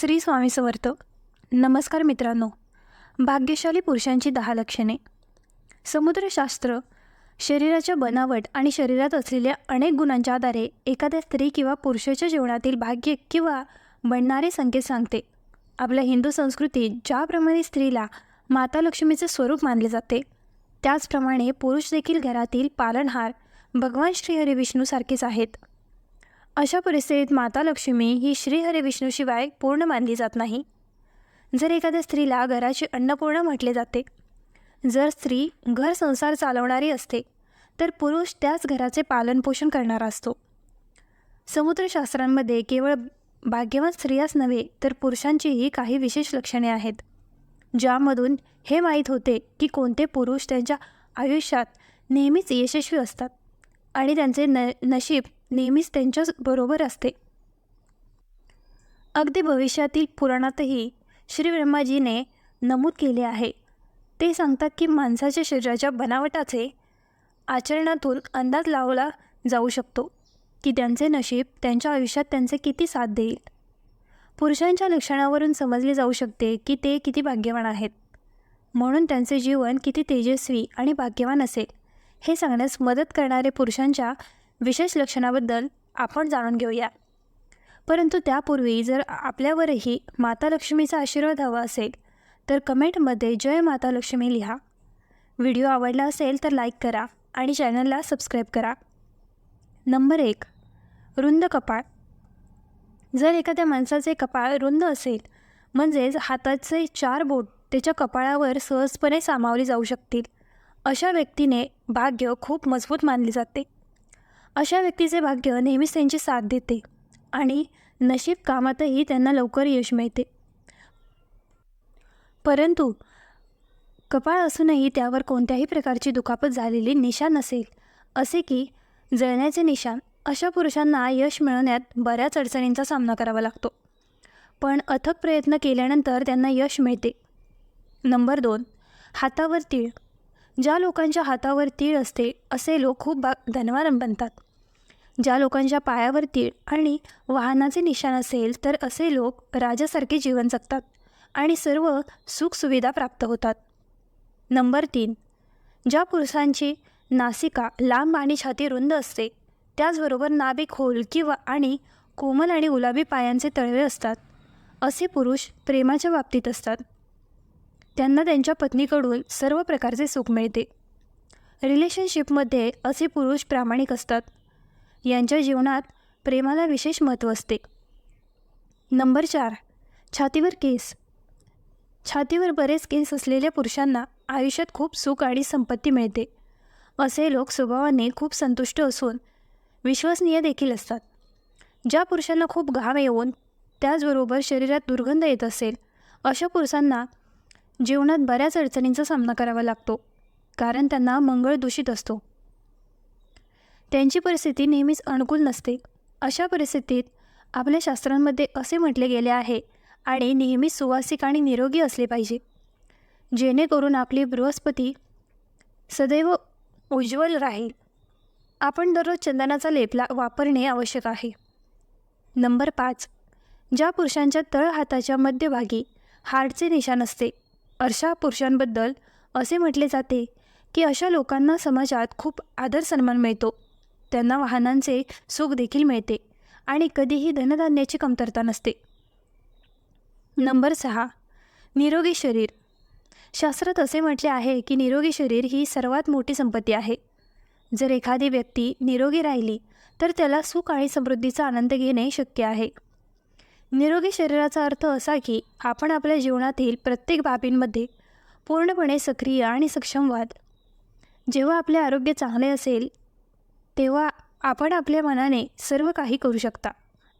श्री स्वामी समर्थ. नमस्कार मित्रांनो. भाग्यशाली पुरुषांची दहा लक्षणे. समुद्रशास्त्र शरीराच्या बनावट आणि शरीरात असलेल्या अनेक गुणांच्या आधारे एखाद्या स्त्री किंवा पुरुषाच्या जीवनातील भाग्य किंवा बनणारे संकेत सांगते. आपल्या हिंदू संस्कृतीत ज्याप्रमाणे स्त्रीला माता लक्ष्मीचे स्वरूप मानले जाते त्याचप्रमाणे पुरुष देखील घरातील पालनहार भगवान श्रीहरी विष्णूसारखेच आहेत. अशा परिस्थितीत माता लक्ष्मी ही श्रीहरी विष्णूशिवाय पूर्ण मानली जात नाही. जर एखाद्या स्त्रीला घराची अन्नपूर्ण म्हटले जाते जर स्त्री घर संसार चालवणारी असते तर पुरुष त्याच घराचे पालनपोषण करणारा असतो. समुद्रशास्त्रांमध्ये केवळ भाग्यवान स्त्रियाच नव्हे तर पुरुषांचीही काही विशेष लक्षणे आहेत ज्यामधून हे माहीत होते की कोणते पुरुष त्यांच्या आयुष्यात नेहमीच यशस्वी असतात आणि त्यांचे न नशीब नेहमीच त्यांच्याच बरोबर असते. अगदी भविष्यातील पुराणातही श्री ब्रह्माजीने नमूद केले आहे. ते सांगतात की माणसाच्या शरीराच्या बनावटाचे आचरणातून अंदाज लावला जाऊ शकतो की त्यांचे नशीब त्यांच्या आयुष्यात त्यांचे किती साथ देईल. पुरुषांच्या लक्षणावरून समजले जाऊ शकते की ते किती भाग्यवान आहेत. म्हणून त्यांचे जीवन किती तेजस्वी आणि भाग्यवान असेल हे सांगण्यास मदत करणारे पुरुषांच्या विशेष लक्षणाबद्दल आपण जाणून घेऊया. परंतु त्यापूर्वी जर आपल्यावरही माता लक्ष्मीचा आशीर्वाद हवा असेल तर कमेंटमध्ये जय माता लक्ष्मी लिहा. व्हिडिओ आवडला असेल तर लाईक करा आणि चॅनलला सबस्क्राईब करा. नंबर एक रुंद कपाळ. जर एखाद्या माणसाचे कपाळ रुंद असेल म्हणजेच हाताचे चार बोट त्याच्या कपाळावर सहजपणे सामावली जाऊ शकतील. अशा व्यक्तीने भाग्य खूप मजबूत मानले जाते. अशा व्यक्तीचे भाग्य नेहमीच त्यांची साथ देते आणि नशीब कामातही त्यांना लवकर यश मिळते. परंतु कपाळ असूनही त्यावर कोणत्याही प्रकारची दुखापत झालेली निशाण नसेल असे की जळण्याचे निशाण अशा पुरुषांना यश मिळवण्यात बऱ्याच अडचणींचा सामना करावा लागतो. पण अथक प्रयत्न केल्यानंतर त्यांना यश मिळते. नंबर दोन हातावर तीळ. ज्या लोकांच्या हातावर तीळ असते असे लोक खूप बा धनवान बनतात. ज्या लोकांच्या पायावर तीळ आणि वाहनाचे निशाण असेल तर असे लोक राजासारखे जीवन जगतात आणि सर्व सुखसुविधा प्राप्त होतात. नंबर तीन. ज्या पुरुषांची नासिका लांब आणि छाती रुंद असते त्याचबरोबर नाभी खोल किंवा आणि कोमल आणि गुलाबी पायांचे तळवे असतात. असे पुरुष प्रेमाच्या बाबतीत असतात. त्यांना त्यांच्या पत्नीकडून सर्व प्रकारचे सुख मिळते. रिलेशनशिपमध्ये असे पुरुष प्रामाणिक असतात. यांच्या जीवनात प्रेमाला विशेष महत्त्व असते. नंबर चार. छातीवर केस. छातीवर बरेच केस असलेल्या पुरुषांना आयुष्यात खूप सुख आणि संपत्ती मिळते. असे लोक स्वभावाने खूप संतुष्ट असून विश्वसनीय देखील असतात. ज्या पुरुषांना खूप घाम येऊन त्याचबरोबर शरीरात दुर्गंध येत असेल अशा पुरुषांना जीवनात बऱ्याच अडचणींचा सामना करावा लागतो कारण त्यांना मंगळ दूषित असतो. त्यांची परिस्थिती नेहमीच अनुकूल नसते. अशा परिस्थितीत आपल्या शास्त्रांमध्ये असे म्हटले गेले आहे आणि नेहमीच सुवासिक आणि निरोगी असले पाहिजे. जेणेकरून आपली बृहस्पती सदैव उज्ज्वल राहील. आपण दररोज चंदनाचा लेपला वापरणे आवश्यक आहे. नंबर पाच. ज्या पुरुषांच्या तळ हाताच्या मध्यभागी हार्टचे निशाण असते अशा पुरुषांबद्दल असे म्हटले जाते की अशा लोकांना समाजात खूप आदर सन्मान मिळतो. त्यांना वाहनांचे सुख देखील मिळते आणि कधीही धनधान्याची कमतरता नसते. नंबर सहा निरोगी शरीर. शास्त्रात असे म्हटले आहे की निरोगी शरीर ही सर्वात मोठी संपत्ती आहे. जर एखादी व्यक्ती निरोगी राहिली तर त्याला सुख आणि समृद्धीचा आनंद घेणे शक्य आहे. निरोगी शरीराचा अर्थ असा की आपण आपल्या जीवनातील प्रत्येक बाबींमध्ये पूर्णपणे सक्रिय आणि सक्षम व्हाल. जेव्हा आपले आरोग्य चांगले असेल तेव्हा आपण आपल्या मनाने सर्व काही करू शकता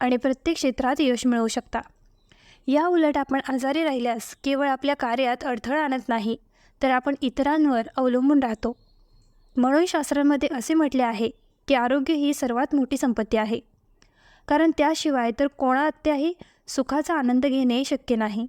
आणि प्रत्येक क्षेत्रात यश मिळवू शकता. या उलट आपण आजारी राहिल्यास केवळ आपल्या कार्यात अडथळा आणत नाही तर आपण इतरांवर अवलंबून राहतो. म्हणून शास्त्रांमध्ये असे म्हटले आहे की आरोग्य ही सर्वात मोठी संपत्ती आहे. कारण त्याशिवाय तर कोणात्याही सुखाचा आनंद घेणे शक्य नाही.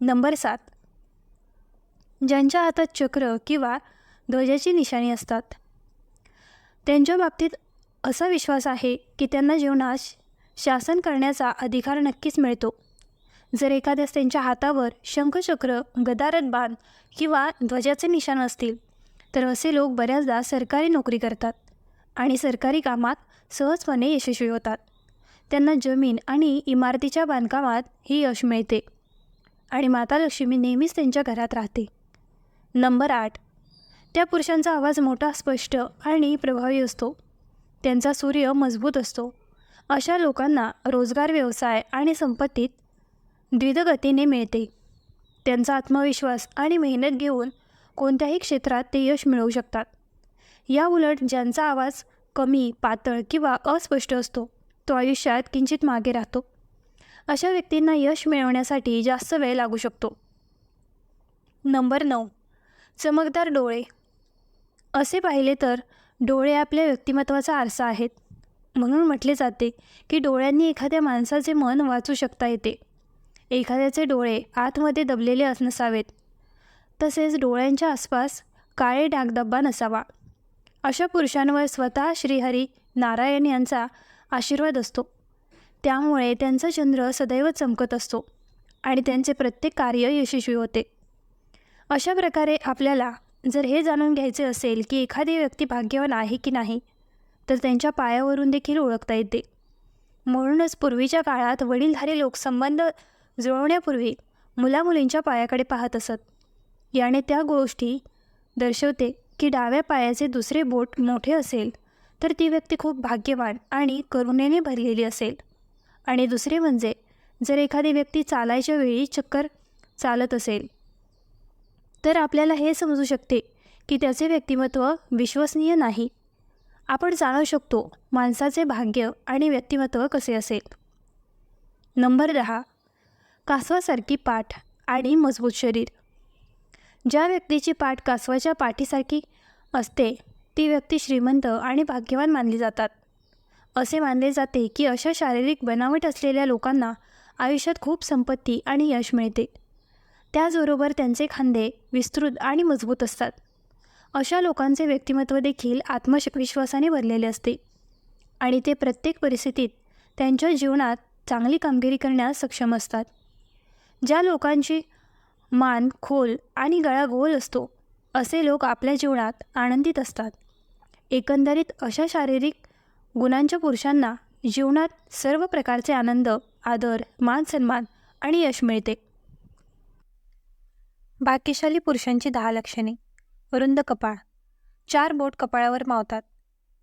नंबर सात. ज्यांच्या हातात चक्र किंवा ध्वजाची निशाणी असतात त्यांच्या बाबतीत असा विश्वास आहे की त्यांना जीवनात शासन करण्याचा अधिकार नक्कीच मिळतो. जर एखाद्यास त्यांच्या हातावर शंखचक्र गदारत बांध किंवा ध्वजाचे निशाण असतील तर असे लोक बऱ्याचदा सरकारी नोकरी करतात आणि सरकारी कामात सहजपणे यशस्वी होतात. त्यांना जमीन आणि इमारतीच्या बांधकामात ही यश मिळते. आणि माता लक्ष्मी नेहमीच त्यांच्या घरात राहते. नंबर आठ. त्या पुरुषांचा आवाज मोठा स्पष्ट आणि प्रभावी असतो. त्यांचा सूर्य मजबूत असतो. अशा लोकांना रोजगार व्यवसाय आणि संपत्तीत द्विधगतीने मिळते. त्यांचा आत्मविश्वास आणि मेहनत घेऊन कोणत्याही क्षेत्रात ते यश मिळवू शकतात. या उलट ज्यांचा आवाज कमी पातळ किंवा अस्पष्ट असतो तो आयुष्यात किंचित मागे राहतो. अशा व्यक्तींना यश मिळवण्यासाठी जास्त वेळ लागू शकतो. नंबर नऊ. चमकदार डोळे. असे पाहिले तर डोळे आपल्या व्यक्तिमत्वाचा आरसा आहेत. म्हणून म्हटले जाते की डोळ्यांनी एखाद्या माणसाचे मन वाचू शकता येते. एखाद्याचे डोळे आतमध्ये दबलेले अस नसावेत. तसेच डोळ्यांच्या आसपास काळे डागदब्बा नसावा. अशा पुरुषांवर स्वतः श्रीहरी नारायण यांचा आशीर्वाद असतो. त्यामुळे त्यांचा चंद्र सदैव चमकत असतो आणि त्यांचे प्रत्येक कार्य यशस्वी होते. अशा प्रकारे आपल्याला जर हे जाणून घ्यायचे असेल की एखादी व्यक्ती भाग्यवान आहे की नाही तर त्यांच्या पायावरून देखील ओळखता येते. म्हणूनच पूर्वीच्या काळात वडीलधारी लोक संबंध जुळवण्यापूर्वी मुलामुलींच्या पायाकडे पाहत असत. याने त्या गोष्टी दर्शवते की डाव्या पायाचे दुसरे बोट मोठे असेल. तर ती व्यक्ती खूप भाग्यवान आणि करुणेने भरलेली असेल. आणि दुसरे म्हणजे जर एखादी व्यक्ती चालायच्या वेळी चक्कर चालत असेल तर आपल्याला हे समजू शकते की त्याचे व्यक्तिमत्व विश्वसनीय नाही. आपण जाणू शकतो माणसाचे भाग्य आणि व्यक्तिमत्व कसे असेल. नंबर दहा. कासवासारखी पाठ आणि मजबूत शरीर. ज्या व्यक्तीची पाठ कासवाच्या पाठीसारखी असते ती व्यक्ती श्रीमंत आणि भाग्यवान मानली जातात. असे मानले जाते की अशा शारीरिक बनावट असलेल्या लोकांना आयुष्यात खूप संपत्ती आणि यश मिळते. त्याचबरोबर त्यांचे खांदे विस्तृत आणि मजबूत असतात. अशा लोकांचे व्यक्तिमत्व देखील आत्मविश्वासाने भरलेले असते आणि ते प्रत्येक परिस्थितीत त्यांच्या जीवनात चांगली कामगिरी करण्यास सक्षम असतात. ज्या लोकांची मान खोल आणि गळा गोल असतो असे लोक आपल्या जीवनात आनंदित असतात. एकंदरीत अशा शारीरिक गुणांच्या पुरुषांना जीवनात सर्व प्रकारचे आनंद आदर मान सन्मान आणि यश मिळते. भाग्यशाली पुरुषांची दहा लक्षणे. रुंद कपाळ. चार बोट कपाळावर मावतात.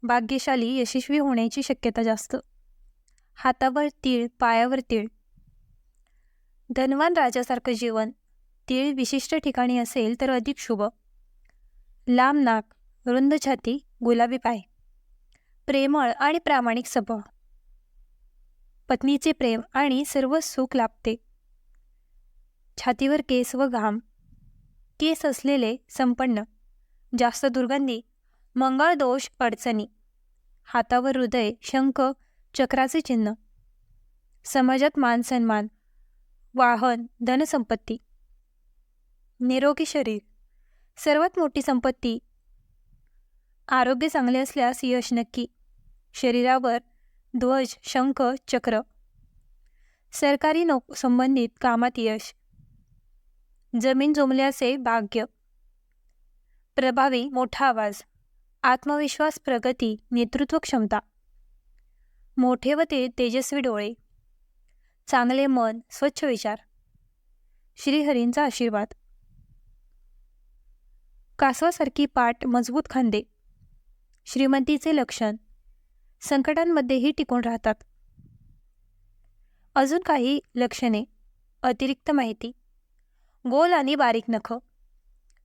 भाग्यशाली यशस्वी होण्याची शक्यता जास्त. हातावर तीळ पायावर तीळ. धनवान राजासारखं जीवन. तीळ विशिष्ट ठिकाणी असेल तर अधिक शुभ. लांब नाक. रुंद छाती गुलाबी पाय प्रेमळ आणि प्रामाणिक स्वभाव. पत्नीचे प्रेम आणि सर्व सुख लाभते. छातीवर केस व घाम केस असलेले संपन्न जास्त दुर्गंधी मंगळ दोष अडचणी हातावर हृदय शंख चक्राचे चिन्ह समाजात मान सन्मान वाहन धनसंपत्ती. निरोगी शरीर सर्वात मोठी संपत्ती आरोग्य चांगले असल्यास यश नक्की. शरीरावर ध्वज शंख चक्र. सरकारी नोक संबंधित कामात यश. जमीन जोमल्याचे भाग्य. प्रभावी मोठा आवाज. आत्मविश्वास प्रगती नेतृत्व क्षमता. मोठे व ते तेजस्वी डोळे. चांगले मन स्वच्छ विचार. श्रीहरींचा आशीर्वाद. कासवासारखी पाठ मजबूत खांदे. श्रीमंतीचे लक्षण. संकटांमध्येही टिकून राहतात. अजून काही लक्षणे अतिरिक्त माहिती. गोल आणि बारीक नख.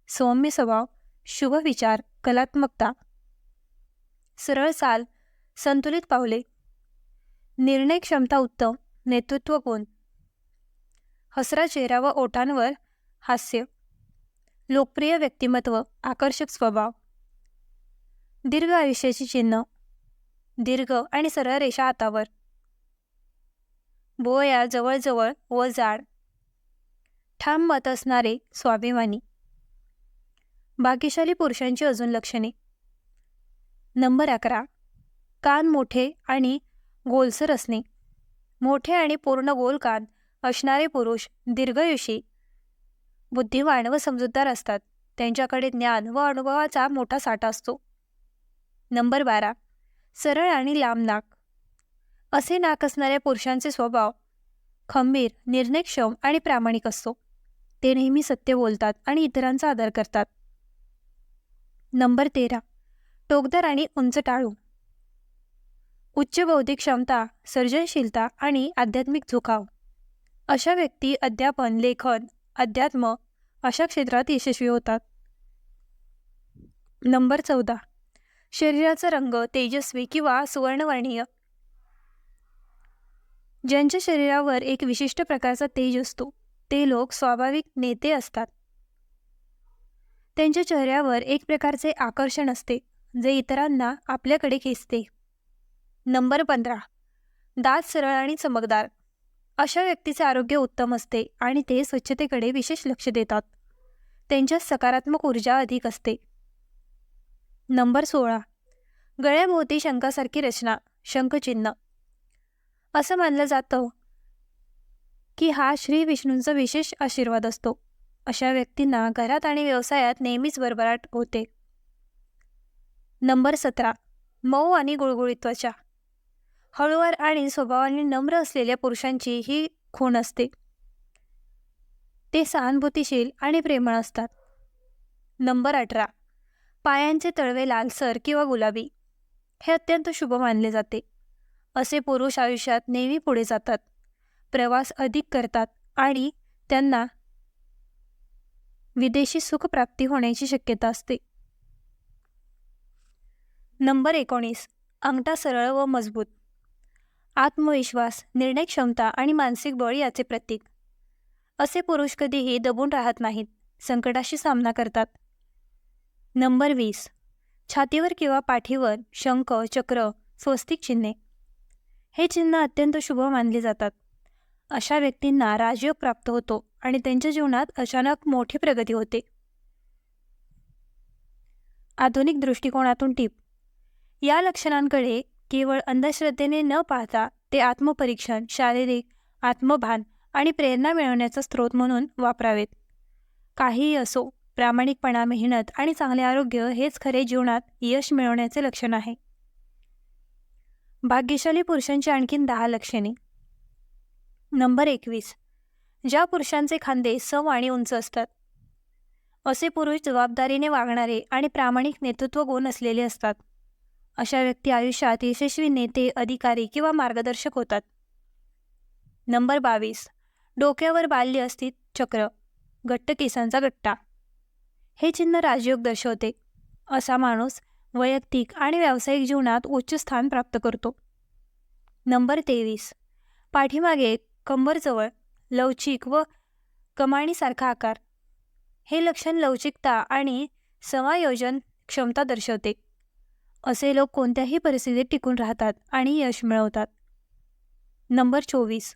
सौम्य स्वभाव शुभ विचार कलात्मकता. सरळ चाल संतुलित पावले. निर्णय क्षमता उत्तम नेतृत्व गुण. हसरा चेहरा व ओठांवर हास्य. लोकप्रिय व्यक्तिमत्व आकर्षक स्वभाव. दीर्घ आयुष्याची चिन्ह. दीर्घ आणि सरळ रेषा हातावर. बोया जवळजवळ व जाड. ठाम मत असणारे स्वाभिमानी. भाग्यशाली पुरुषांची अजून लक्षणे. नंबर अकरा. कान मोठे आणि गोलसर असणे. मोठे आणि पूर्ण गोल कान असणारे पुरुष दीर्घयुषी बुद्धिवान व समजूतदार असतात. त्यांच्याकडे ज्ञान व अनुभवाचा मोठा साठा असतो. नंबर बारा. सरळ आणि लांब नाक. असे नाक असणाऱ्या पुरुषांचे स्वभाव खंबीर निर्णयक्षम आणि प्रामाणिक असतो. ते नेहमी सत्य बोलतात आणि इतरांचा आदर करतात. नंबर तेरा. टोकदार आणि उंच टाळू. उच्च बौद्धिक क्षमता सर्जनशीलता आणि आध्यात्मिक झुकाव. अशा व्यक्ती अध्यापन लेखन अध्यात्म अशा क्षेत्रात यशस्वी होतात. नंबर चौदा. शरीराचा रंग तेजस्वी किंवा सुवर्णवर्णीय. ज्यांच्या शरीरावर एक विशिष्ट प्रकारचा तेज असतो ते लोक स्वाभाविक नेते असतात. त्यांच्या चेहऱ्यावर एक प्रकारचे आकर्षण असते जे इतरांना आपल्याकडे खेचते. नंबर पंधरा. दात सरळ आणि चमकदार. अशा व्यक्तीचे आरोग्य उत्तम असते आणि ते स्वच्छतेकडे विशेष लक्ष देतात. त्यांच्यात सकारात्मक ऊर्जा अधिक असते. नंबर सोळा. गळ्याभोवती शंखासारखी रचना शंखचिन्ह. असं मानलं जातं की हा श्री विष्णूंचा विशेष आशीर्वाद असतो. अशा व्यक्तींना घरात आणि व्यवसायात नेहमीच भरभराट होते. नंबर सतरा. मऊ आणि गुळगुळीत त्वचा हळूवार आणि स्वभावाने नम्र असलेल्या पुरुषांची ही खूण असते. ते सहानुभूतीशील आणि प्रेमळ असतात. नंबर अठरा. पायांचे तळवे लालसर किंवा गुलाबी हे अत्यंत शुभ मानले जाते. असे पुरुष आयुष्यात नेहमी पुढे जातात. प्रवास अधिक करतात आणि त्यांना विदेशी सुखप्राप्ती होण्याची शक्यता असते. नंबर एकोणीस. अंगठा सरळ व मजबूत. आत्मविश्वास निर्णय क्षमता आणि मानसिक बळ याचे प्रतीक. असे पुरुष कधीही दबून राहत नाहीत संकटाशी सामना करतात. नंबर वीस. छातीवर किंवा पाठीवर शंख चक्र स्वस्तिक चिन्हे. हे चिन्ह अत्यंत शुभ मानले जातात. अशा व्यक्तींना राजयोग प्राप्त होतो आणि त्यांच्या जीवनात अचानक मोठी प्रगती होते. आधुनिक दृष्टिकोनातून टीप. या लक्षणांकडे केवळ अंधश्रद्धेने न पाहता ते आत्मपरीक्षण शारीरिक आत्मभान आणि प्रेरणा मिळवण्याचा स्रोत म्हणून वापरावेत. काहीही असो प्रामाणिकपणा मेहनत आणि चांगले आरोग्य हेच खरे जीवनात यश मिळवण्याचे लक्षण आहे. भाग्यशाली पुरुषांची आणखीन दहा लक्षणे. नंबर एकवीस. ज्या पुरुषांचे खांदे सम आणि उंच असतात. असे पुरुष जबाबदारीने वागणारे आणि प्रामाणिक नेतृत्व गुण असलेले असतात. अशा व्यक्ती आयुष्यात यशस्वी नेते अधिकारी किंवा मार्गदर्शक होतात. नंबर बावीस. डोक्यावर बाल्य अस्थित चक्र. घट्ट केसांचा गट्टा. हे चिन्ह राजयोग दर्शवते. असा माणूस वैयक्तिक आणि व्यावसायिक जीवनात उच्च स्थान प्राप्त करतो. नंबर तेवीस. पाठीमागे कंबरजवळ लवचिक व कमाणीसारखा आकार. हे लक्षण लवचिकता आणि समायोजन क्षमता दर्शवते. असे लोक कोणत्याही परिस्थितीत टिकून राहतात आणि यश मिळवतात. नंबर चोवीस.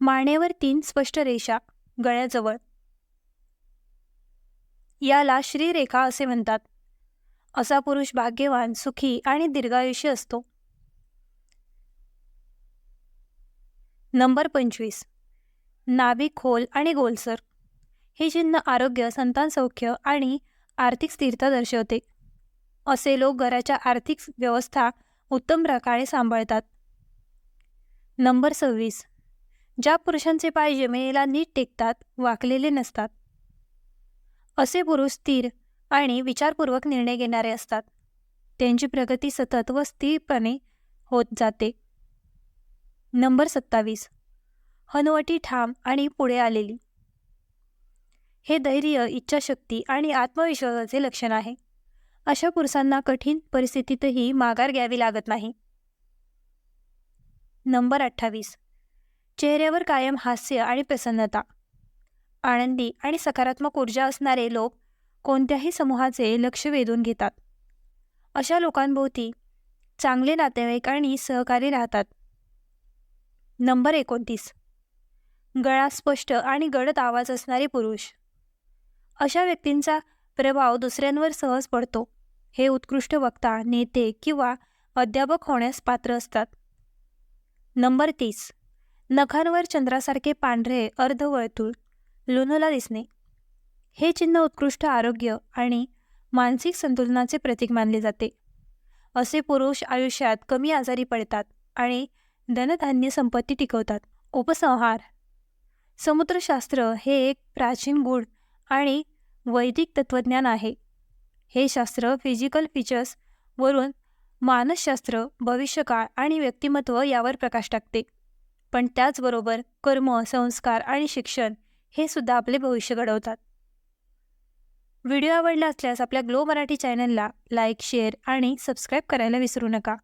मानेवर तीन स्पष्ट रेषा गळ्याजवळ. याला श्रीरेखा असे म्हणतात. असा पुरुष भाग्यवान सुखी आणि दीर्घायुषी असतो. नंबर पंचवीस. नाभी खोल आणि गोलसर. हे चिन्ह आरोग्य संतान सौख्य आणि आर्थिक स्थिरता दर्शवते. असे लोक घराच्या आर्थिक व्यवस्था उत्तम प्रकारे सांभाळतात. नंबर सव्वीस. ज्या पुरुषांचे पाय जमिनीला नीट टेकतात वाकलेले नसतात. असे पुरुष स्थिर आणि विचारपूर्वक निर्णय घेणारे असतात. त्यांची प्रगती सतत व स्थिरपणे होत जाते. नंबर सत्तावीस. हनुवटी ठाम आणि पुढे आलेली. हे धैर्य इच्छाशक्ती आणि आत्मविश्वासाचे लक्षण आहे. अशा पुरुषांना कठीण परिस्थितीतही माघार घ्यावी लागत नाही. नंबर अठ्ठावीस. चेहऱ्यावर कायम हास्य आणि प्रसन्नता. आनंदी आणि सकारात्मक ऊर्जा असणारे लोक कोणत्याही समूहाचे लक्ष वेधून घेतात. अशा लोकांभोवती चांगले नातेवाईक आणि सहकारी राहतात. नंबर एकोणतीस. गळा स्पष्ट आणि गडद आवाज असणारे पुरुष. अशा व्यक्तींचा प्रभाव दुसऱ्यांवर सहज पडतो. हे उत्कृष्ट वक्ता नेते किंवा अध्यापक होण्यास पात्र असतात. नंबर तीस. नखांवर चंद्रासारखे पांढरे अर्धवर्तुळ लुनोला दिसणे. हे चिन्ह उत्कृष्ट आरोग्य आणि मानसिक संतुलनाचे प्रतीक मानले जाते. असे पुरुष आयुष्यात कमी आजारी पडतात आणि धनधान्य संपत्ती टिकवतात. उपसंहार. समुद्रशास्त्र हे एक प्राचीन गूढ आणि वैदिक तत्त्वज्ञान आहे. हे शास्त्र फिजिकल फीचर्स वरून मानसशास्त्र भविष्यकाळ आणि व्यक्तिमत्व यावर प्रकाश टाकते. पण त्याचबरोबर कर्म संस्कार आणि शिक्षण हे सुद्धा आपले भविष्य घडवतात. व्हिडिओ आवडला असल्यास आपल्या ग्लो मराठी चॅनलला लाईक शेअर आणि सबस्क्राईब करायला विसरू नका.